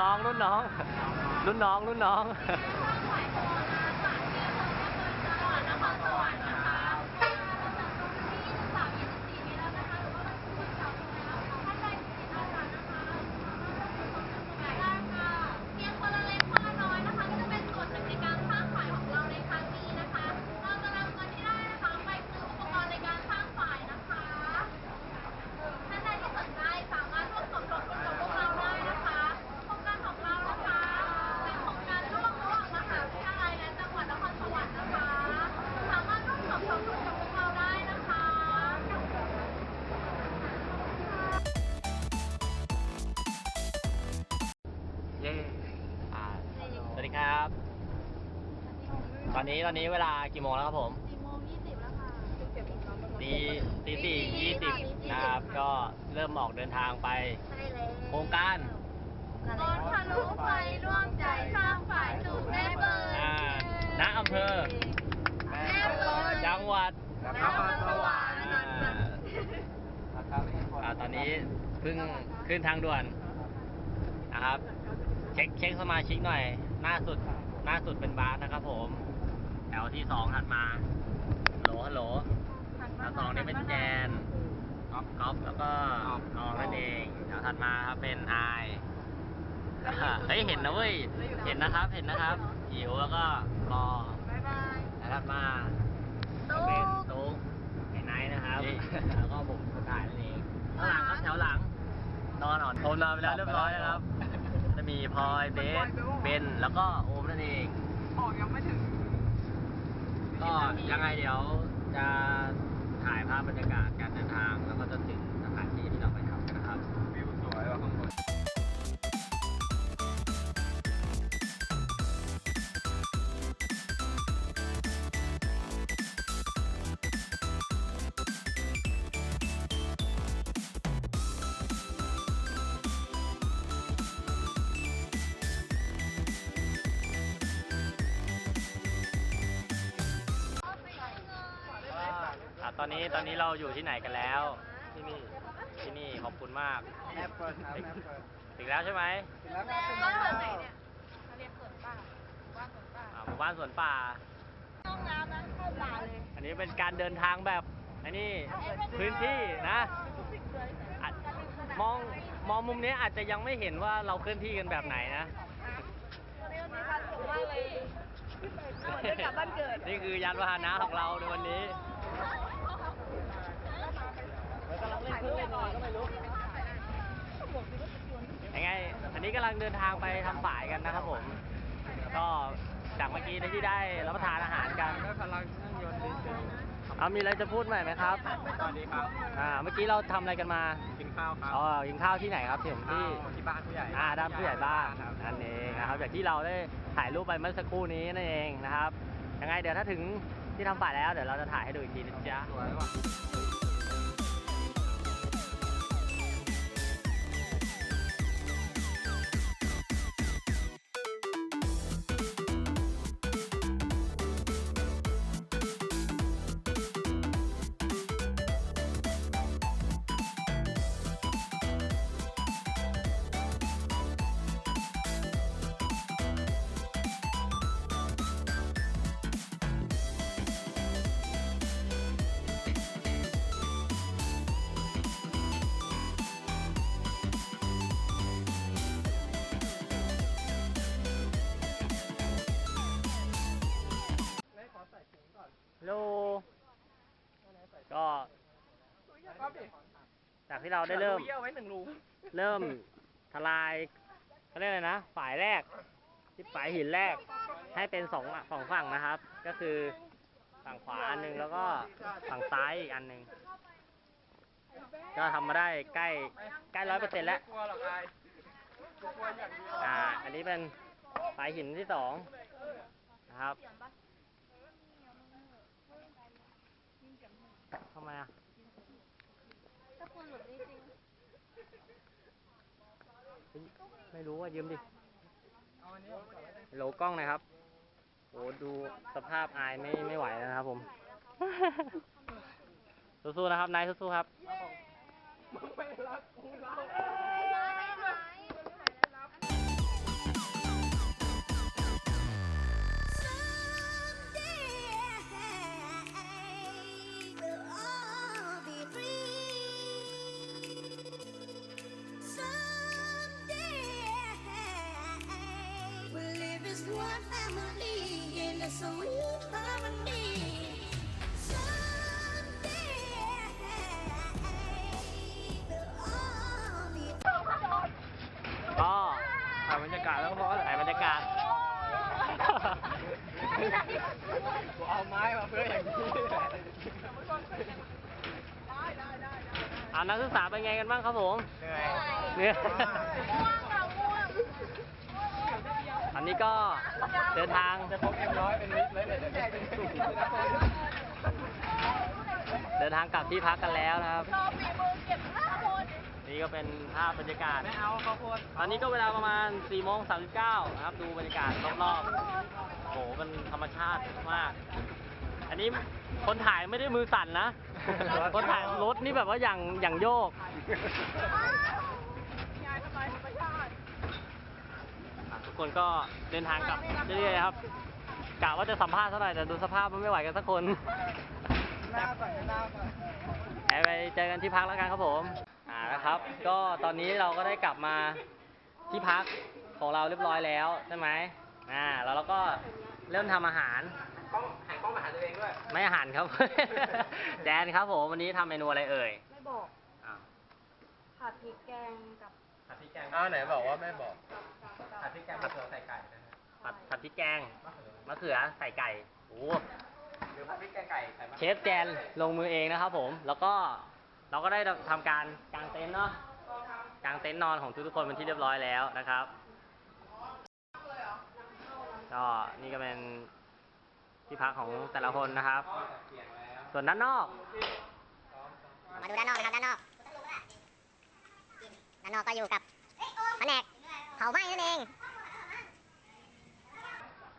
น้องรุ่นน้องรุ่นน้องรุ่นน้อง นนี้ตอนนี้เวลากี่โมงแล้วครับผมสี่โมงยี่สิบแล้วค่ะตีตีสี่ยี่สิบนะครับ ก็เริ่มออกเดินทางไปใช่แล้วโครงการรถทะลุไฟร่วมใจสร้างฝ่ายสู่แม่เบิร์อ่าณอำเภอแม่เบิร์จังหวัดนครสวรรค์อ่าอ่าตอนนี้เพิ่งขึ้นทางด่วนนะครับ เช็คเช็คสมาชิกหน่อยหน้าสุดหน้าสุดเป็นบาสนะครับผมแถ วที่สองถัดมาฮัลโหลฮัลโหลแถวสองนี่เป็นแจนก๊อฟก๊อฟแล้วก็นองนั่นเองแถวถัดมาครับเป็นไอายอ่าเฮ้ยเห็นนะเว้ย เห็นนะครับ เห็นนะครับหิวแล้วก็รอบ๊ายบายแล้วถัดมาตุ๊กเป็นตุ๊กไอ้ไนท์นะครับ แล้วก็ผมคนถ่ายนั่นเองแถวหลังครับแถวหลัง นอนอ่อนผมนอนไปแล้วเรียบร้อยนะครับ จะมีพลอยเบสเบนแล้วก็โอมนั่นเองออกยังไม่ถึง ก็ยังไงเดี๋ยวจะถ่ายภาพบรรยากาศการเดินทางแล้วก็จะถึง ตอนนี้ตอนนี้เราอยู่ที่ไหนกันแล้ว ที่นี่ ที่นี่ขอบคุณมากแอปเปิลครับแอปเปิลถึงแล้วใช่ไหมถึงแล้วครับบ้านเมืองไหนเนี่ยเขาเรียกสวนป่าบ้านสวนป่าอ่าหมู่บ้านสวนป่าห้องน้ำนั้นเข้าป่าเลย อันนี้เป็นการเดินทางแบบอันนี้พื้นที่นะอะมองมองมุมนี้อาจจะยังไม่เห็นว่าเราเคลื่อนที่กันแบบไหนนะวันนี้มีความสุขมากเลยเหมือนได้กลับบ้านเกิดนี่คือยานพาหนะของเราในวันนี้ ยังไง อันนี้กำลังเดินทางไปทำฝ่ายกันนะครับผม ก็จากเมื่อกี้ที่ได้รับประทานอาหารกันได้พลังเครื่องยนต์ดีเซลเอามีอะไรจะพูดใหม่ไหมครับ สวัสดีครับ อ่า เมื่อกี้เราทำอะไรกันมา กินข้าวครับอ๋อ กินข้าวที่ไหนครับที่ผมข้าที่วที่บ้านผู้ใหญ่อ่าด้านผู้ใหญ่บ้านครับนั่นเองนะครับอย่างที่เราได้ถ่ายรูปไปเมื่อสักครู่นี้นั่นเองนะครับ ยังไงเดี๋ยวถ้าถึงที่ทำฝ่ายแล้วเดี๋ยวเราจะถ่ายให้ดูอีกทีนะจ๊ะ จากที่เราได้เริ่ม เยี่ยวไว้หนึ่งรูเริ่มทลายเขาเรียกอะไรนะ ฝ่ายแรก ที่ฝ่ายหินแรก ให้เป็นสองสองฝั่งนะครับ ก็คือฝั่งขวาอันหนึงแล้วก็ฝั่งซ้ายอีกอันหนึง ก็ทำมาได้ใกล้ใกล้ร้อยเปอร์เซ็นต์แล้วกลัวหรอกไอ้กลัวอย่างเดียวอ่า อันนี้เป็นฝ่ายหินที่สองนะครับทำไมอะ ถ้าคุณหลุดจริงเฮ้ยไม่รู้ว่ายืมดิเอาอันนี้โหลกล้องหน่อยครับโอ้ดูสภาพอายไม่ไม่ไหวแล้วนะครับผม สู้ๆนะครับ นายสู้ๆครับ มึงไม่รักกูแล้ว นักศึกษาเป็นไงกันบ้างครับผม เหนื่อยเนี่ยง่วงค่ะง่วงอันนี้ก็เดินทางจะพกเอ็มร้อยเป็นลิตรเลยเดี๋ยวจะเป็นเดินทางกลับที่พักกันแล้วนะครับรอฝีมือเก็บห้าคนนี่ก็เป็นภาพบรรยากาศไม่เอาข้าวโพดตอนนี้ก็เวลาประมาณ4โมง39นะครับ ดูบรรยากาศรอบๆโอ้โหมันธรรมชาติมาก อันนี้คนถ่ายไม่ได้มือสั่นนะ คนถ่ายรถนี่แบบว่าอย่างอย่างโยกอะทุกคนก็เดินทางกลับเรื่อยๆครับกะว่าจะสัมภาษณ์เท่าไหร่แต่ดูสภาพมันไม่ไหวกันสักคนหน้าก่อนหน้าก่อนไปไปเจอกันที่พักแล้วกันครับผม อ่านะครับ ก็ตอนนี้เราก็ได้กลับมาที่พักของเราเรียบร้อยแล้วใช่ไหมอ่าแล้วเราก็เริ่มทำอาหาร กล้องหันกล้องมาหาตัวเองด้วย ไม่อาหารครับ แดนครับผมวันนี้ทำเมนูอะไรเอ่ยไม่บอกอ้าวผัดพริกแกงกับผัดพริกแกงอ้าวไหนบอกว่าไม่บอกผัดพริกแกงผัดเผือกใส่ไก่นะฮะผัดผัดพริกแกงมะเขือใส่ไก่โอ้หรือผัดพริกแกงไก่ใส่มะเชฟแจนลงมือเองนะครับผม แล้วก็เราก็ได้ทำการกางเต็นท์เนาะกางเต็นท์นอนของทุกๆคนเป็นที่เรียบร้อยแล้วนะครับก็นี่ก็เป็น ที่พักของแต่ละคนนะครับ ส่วนด้านนอก มาดูด้านนอกนะครับด้านนอก ด้านนอกก็อยู่กับแผนกเผาไหม้นั่นเอง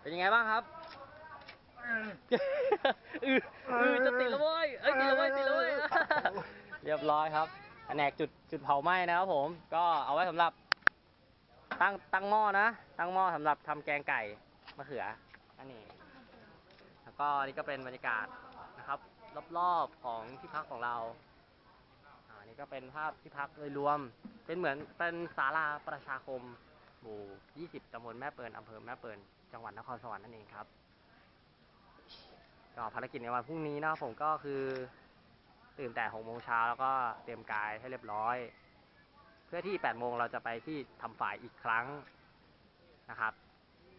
เป็นยังไงบ้างครับอืออือจะติดแล้วเว้ยเอ้ยติดแล้วเว้ยติดแล้วเว้ยเรียบร้อยครับแผนกจุดจุดเผาไหม้นะครับผม ก็เอาไว้สำหรับ ตั้งตั้งหม้อนะ ตั้งหม้อสำหรับทำแกงไก่มะเขืออันนี้ แล้วก็นี่ก็เป็นบรรยากาศนะครับ รอบๆของที่พักของเราอ่านี่ก็เป็นภาพที่พักโดยรวม เป็นเหมือนเป็นศาลาประชาคม หมู่ 20 ตำบลแม่เปิลอำเภอแม่เปิลจังหวัดนครสวรรค์นั่นเองครับ ก็ภารกิจในวันพรุ่งนี้นะผมก็คือ ตื่นแต่6โมงเช้าแล้วก็เตรียมกายให้เรียบร้อย เพื่อที่ 8 โมงเราจะไปที่ทำฝ่ายอีกครั้งนะครับ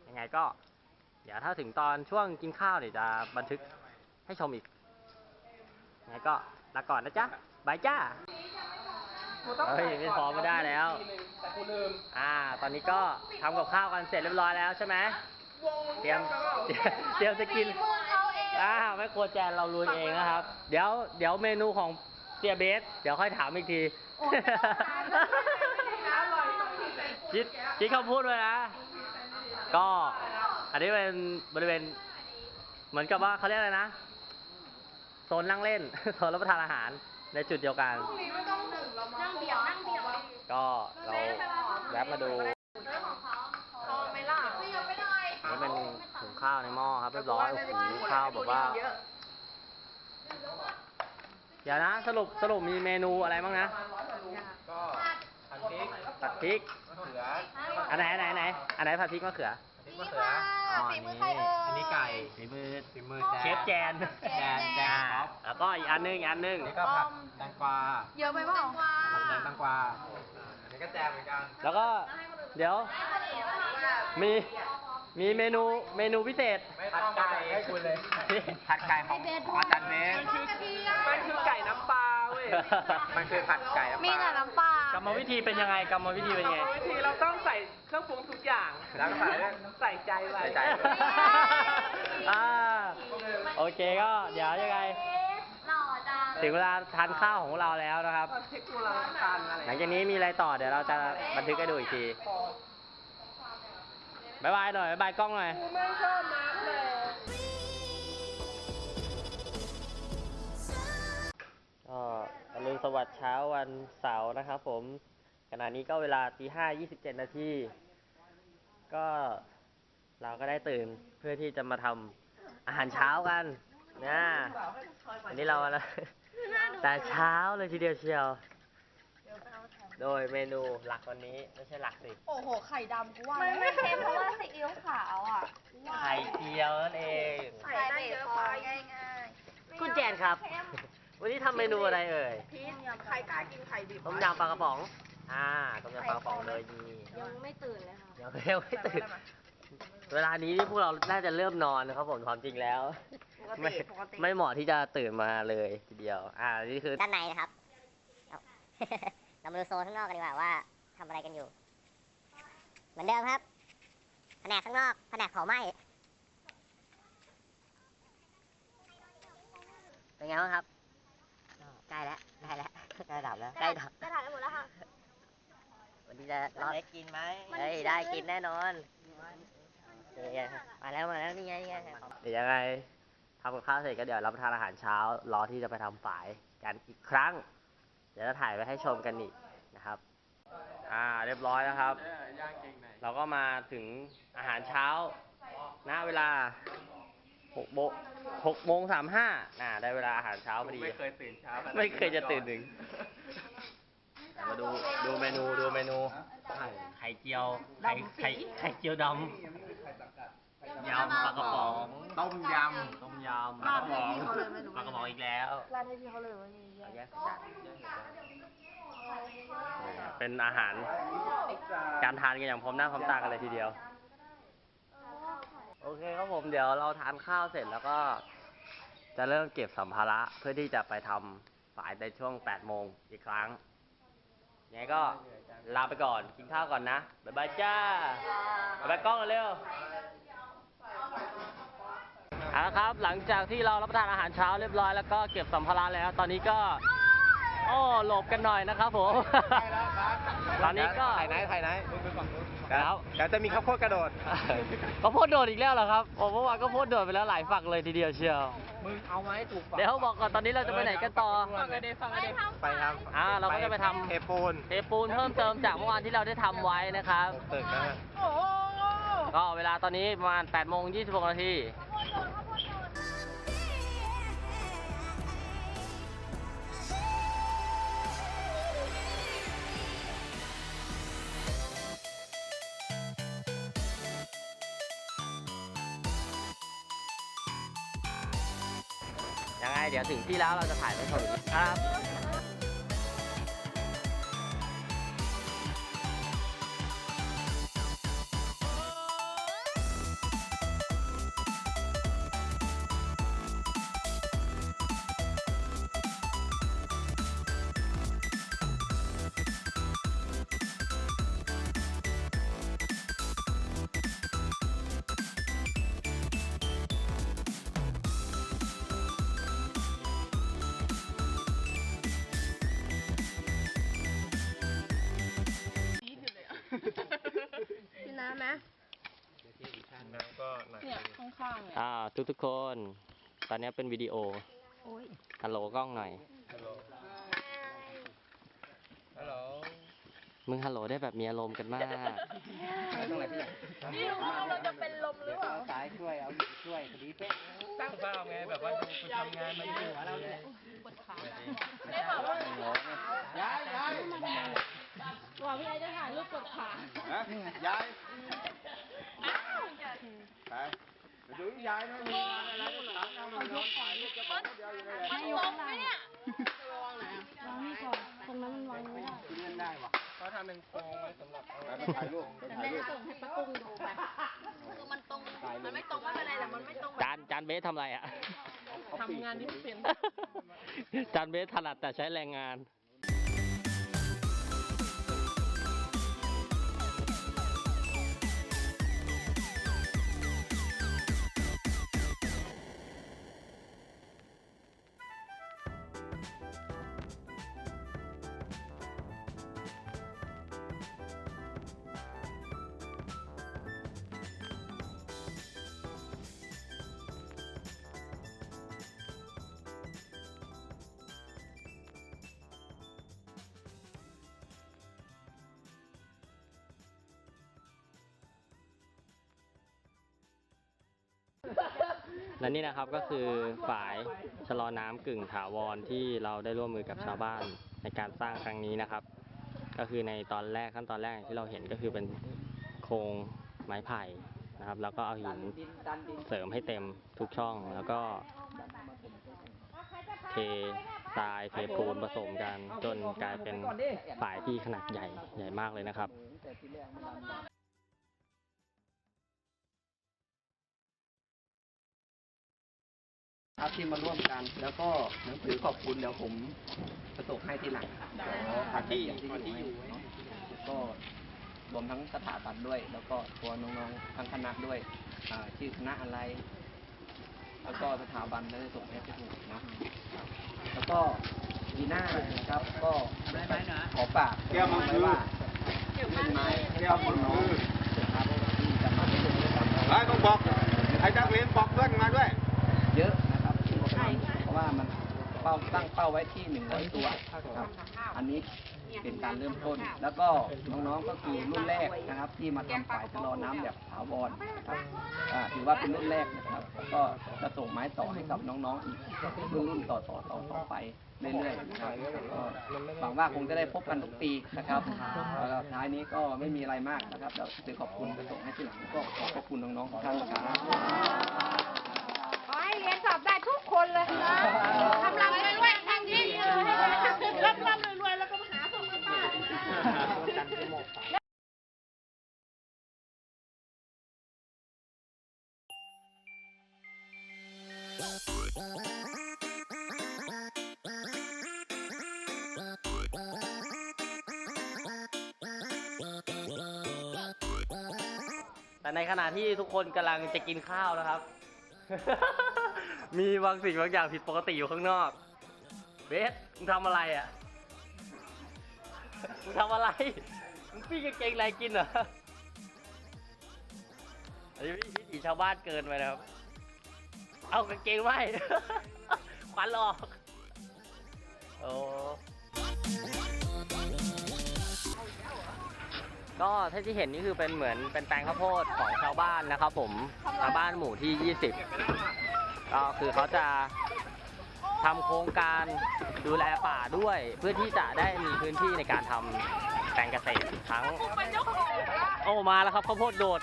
ยังไงก็ เดี๋ยวถ้าถึงตอนช่วงกินข้าวเดี๋ยวจะบันทึกให้ชมอีกยังไงก็ลาก่อนนะจ๊ะบายจ้า เฮ้ยไม่พร้อมไม่ได้แล้ว แต่กูลืมอ่า ตอนนี้ก็ทำกับข้าวกันเสร็จเรียบร้อยแล้วใช่ไหม เตรียมเตรียมจะกิน มือเขาเองอ่าไม่ครัวแจนเราลุยเองนะครับ เดี๋ยวเดี๋ยวเมนูของเตียเบส เดี๋ยวค่อยถามอีกที คิดคิดคำพูดไว้นะ ก็ อันนี้เป็นบริเวณ เหมือนกับว่าเขาเรียกอะไรนะโซนนั่งเล่น โซนรับประทานอาหารในจุดเดียวกันนั่งเบี่ยงนั่งเบี่ยงก็เราแวะมาดูพอไหมล่ะเบี่ยงไปหน่อยนี่เป็นหุงข้าวในหม้อครับเรียบร้อยโอ้โหข้าวแบบว่า เดี๋ยวนะสรุปสรุปมีเมนูอะไรบ้างนะก็ผัดพริกผัดพริกมะเขืออันไหนอันไหนอันไหนอันไหนผัดพริกมะเขือ พริกมะเขืออ๋อ ฝีมือใครเอ่ยอันนี้ไก่ฝีมือฝีมือเชฟแจนแจนแจนครับแล้วก็อีกอันหนึงอีกอันหนึงอันนี้ก็ผัดแตงกวาเยอะไปเปล่าผัดแตงแตงกวาอันนี้ก็แจมเหมือนกัน แล้วก็เดี๋ยวมี มีเมนูเมนูพิเศษไม่ต้องไก่ให้คุณเลย ผัดไก่ของของอาจารย์เบสมันคือไก่น้ำปลาเว้ย มันคือผัดไก่น้ำปลา มีแต่น้ำปลากรรมวิธีเป็นยังไงกรรมวิธีเป็นยังไงวิธีเราต้องใส่เครื่องปรุงทุกอย่างแล้วก็ใส่ด้วยใส่ใจไว้ใส่ใจอ่าโอเคก็เดี๋ยวยังไงหล่อจังถึงเวลาทานข้าวของเราแล้วนะครับเทคโนโลยีการอะไรหลังจากนี้มีอะไรต่อเดี๋ยวเราจะบันทึกให้ดูอีกที บายบายหน่อยบายบายกล้องหน่อยไม่ชอบน้ำเลยก็อรุณสวัสดิ์เช้าวันเสาร์นะครับผม ขณะนี้ก็เวลาตีห้ายี่สิบเจ็ดนาที ก็เราก็ได้ตื่นเพื่อที่จะมาทำอาหารเช้ากันนะอันนี้เรา แต่เช้าเลยทีเดียวเชียว โดยเมนูหลักวันนี้ไม่ใช่หลักสิโอ้โห ไข่ดำกูว่ามันไม่เค็มเพราะว่าซีอิ๊วขาวอะไข่เจียวนั่นเองใส่ได้เยอะไปง่ายคุณแจนครับ วันนี้ทำเมนูอะไรเอ่ยๆพีชใครกล้ากินไข่ดิบต้มยำปลากระป๋อง อ่าต้มยำปลากระป๋องเลยดียังไม่ตื่นเลยค่ะเดี๋ยวเร็วไม่ตื่นเวลานี้นี่พวกเราน่าจะเริ่มนอนนะครับผมความจริงแล้ว ไม่ไม่เหมาะที่จะตื่นมาเลยทีเดียว อ่านี่คือด้านในนะครับ เอาเรามาดูโซนข้างนอกกันดีกว่าว่าทำอะไรกันอยู่ เหมือนเดิมครับ แผนกข้างนอกแผนกเผาไหม้เป็นไงบ้างครับใกล้แล้วใกล้แล้วใกล้ดับแล้วใกล้ดับจะถ่ายหมดแล้วค่ะ วันนี้จะรอดกินไหมเฮ้ยได้กินแน่นอนนี่มาแล้วมาแล้วนี่ไงนี่ไงเดี๋ยวยังไงทำกับข้าวเสร็จก็เดี๋ยวรับประทานอาหารเช้า รอที่จะไปทำฝายกันอีกครั้ง เดี๋ยวจะถ่ายไว้ให้ชมกันอีกนะครับ อ่าเรียบร้อยแล้วครับ เราก็มาถึงอาหารเช้าณเวลาหกโมงหกโมงสามห้าน่าได้เวลาอาหารเช้าพอดี ไม่เคยตื่นเช้าขนาดนี้ไม่เคยจะตื่นถึง มาดูดูเมนูดูเมนูไข่ไข่เจียว ไข่ไข่ไข่เจียวดำยำปลากระป๋อง ต้มยต้มยำปลากระป๋องปลากระป๋องอีกแล้ว ร้านให้พี่เขาเลยว่านี่ เอาแยกจานเป็นอาหาร การทานกันอย่างพร้อมหน้าพร้อมตากันเลยทีเดียว โอเคครับผมเดี๋ยวเราทานข้าวเสร็จแล้วก็ จะเริ่มเก็บสัมภาระเพื่อที่จะไปทำฝายในช่วง 8 โมงอีกครั้งยังไงก็ลาไปก่อน กินข้าวก่อนนะ บ๊ายบายจ้า บ๊ายบายกล้องกันเร็ว เอาละครับ หลังจากที่เรารับประทานอาหารเช้าเรียบร้อยแล้วก็เก็บสัมภาระแล้ว ตอนนี้ก็โอ้หลบกันหน่อยนะครับผมำตอนนี้ก็ ถ่ายไหนถ่ายไหนแล้วเดี๋ยวจะมีข้าวโพดกระโดด ก็โพดโดดอีกแล้วเหรอครับโอ้เมื่อวานก็โพดโดดไปแล้วหลายฝักเลยทีเดียวเชียว มึงเอาไม้ถูกเดี๋ยวเขาบอกก่อนตอนนี้เราจะไปไหนกันต่อ ฟังกันดิฟังกันดิไปครับอ่าเราก็จะไปทำเทปูนเทปูนเพิ่มเติมจากเมื่อวานที่เราได้ทำไว้นะครับ ตึกนะฮะก็เวลาตอนนี้ประมาณ8โมง26นาที เดี๋ยวถึงที่แล้วเราจะถ่ายไปชมครับ ข้างๆเนี่ยอ่าทุกทุกๆคน ตอนนี้เป็นวิดีโอโอ้ยฮัลโหลกล้องหน่อย ฮัลโหล ฮัลโหล มึงฮัลโหลได้แบบมีอารมณ์กันมากนี่รู้ว่าเราจะเป็นลมหรือเปล่า สายช่วยเอาช่วยคดีเป๊ะตั้งภาพไงแบบว่าดูคุณทำงานมาอยู่หัวเราเนี่ยได้บอกว่าย้ายย้ายบอกพี่ไอ้จะถ่ายรูปกดขาฮะย้ายไปไป ดูย้ายนะมีงานอะไรถามกันหน่อยนอนยรูปไปเดียวอยู่เลยมันตรงไหมเนี่ยวางนี่ก่อนตรงนั้นมันวางไม่ได้กินเงินได้ปะเขาทำเป็นโครงไว้สำหรับเอาไปถ่ายรูปไปถ่ายรูปส่งให้ป้ากุ้งดูไปคือมันตรงมันไม่ตรงไม่เป็นไรแต่มันไม่ตรงจานจานเบสทำอะไรอะทำงานที่ไม่เป็นจานเบสถนัดแต่ใช้แรงงาน และนี่นะครับก็คือฝายชะลอน้ำกึ่งถาวรที่เราได้ร่วมมือกับชาวบ้านในการสร้างครั้งนี้นะครับก็ก็คือในตอนแรกขั้นตอนแรกที่เราเห็นก็คือเป็นโครงไม้ไผ่นะครับ แล้วก็เอาหินเสริมให้เต็มทุกช่องแล้วก็เททรายเทปูนผสมกันจนกลายเป็นฝายที่ขนาดใหญ่ใหญ่มากเลยนะครับ ครับที่มาร่วมกัน แล้วก็หนังสือขอบคุณเดี๋ยวผมประสบให้ทีหลังอาที่ที่อยู่เนาะแล้วก็รวมทั้งสถาบันด้วย แล้วก็ตัวน้องๆทั้งคณะด้วยอ่าชื่อคณะอะไร แล้วก็สถาบันได้ส่งให้ทุกคนนะแล้วก็ปีหน้านะครับ ก็ขอฝากเกี่ยวไว้ว่าเล่นไม้ให้กับน้องๆนะครับที่จะมาเล่นด้วยกันไอ้ต้องบอกไอ้นักเรียนบอกเพื่อนมาด้วย เยอะ เพราะว่ามันเป้าตั้งเป้าไว้ที่หนึ่งร้อยตัวครับ อันนี้เป็นการเริ่มต้น แล้วก็น้องๆก็คือรุ่นแรกนะครับ ที่มาทำฝ่ายชะลอน้ำแบบถาวรนะครับถือว่าเป็นรุ่นแรกนะครับแล้วก็จะส่งไม้ต่อให้กับน้องๆอีกรุ่นๆต่อต่อต่อต่อไปเรื่อยๆนะครับก็หวังว่าคงจะได้พบกันทุกปีนะครับแล้วท้ายนี้ก็ไม่มีอะไรมากนะครับเดี๋ยวจะขอบคุณจะส่งให้ที่หลังก็ขอขอบคุณน้องๆทุกท่านนะครับขอให้เรียนสอบได้ทุก คนเลยทำรำรวยๆทำดีๆรับรำรวยๆแล้วก็มาหาพวกป้าแต่ในขณะที่ทุกคนกำลังจะกินข้าวนะครับ มีบางสิ่งบางอย่างผิดปกติอยู่ข้างนอก เบสมึงทำอะไรอะ มึงทำอะไร มึงปี้กางเกงในกินเหรอ อันนี้วิถีชาวบ้านเกินไปนะครับ เอากางเกงไหมควันหลอก โอ้ก็ที่ที่เห็นนี่คือเป็นเหมือนเป็นแปลงข้าวโพดของชาวบ้านนะครับผมชาวบ้านหมู่ที่ 20 ก็คือเขาจะทำโครงการดูแลป่าด้วย เพื่อที่จะได้มีพื้นที่ในการทำแปลงเกษตรทั้ง โอ้มาแล้วครับข้าวโพดโดด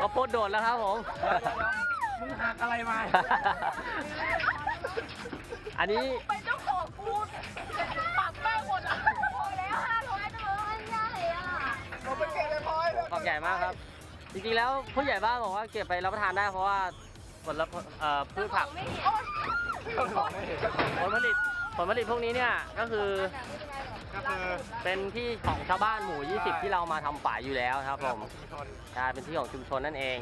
ข้าวโพดโดดแล้วครับผม มึงหักอะไรมา อันนี้เป็นเจ้าของกูปากแป้งหมดอะพอแล้วห้าร้อยตัวมันใหญ่อะขอบใหญ่มากครับ จริงๆแล้วผู้ใหญ่บ้านบอกว่าเก็บไปรับประทานได้เพราะว่า ผลเอ่อพืชผักผลผลิตผลผลิตพวกนี้เนี่ยก็คือก็คือ เป็นที่ของชาวบ้านหมู่ 20 ที่เรามาทำฝ่ายอยู่แล้วครับผมใช่เป็นที่ของชุมชนนั่นเอง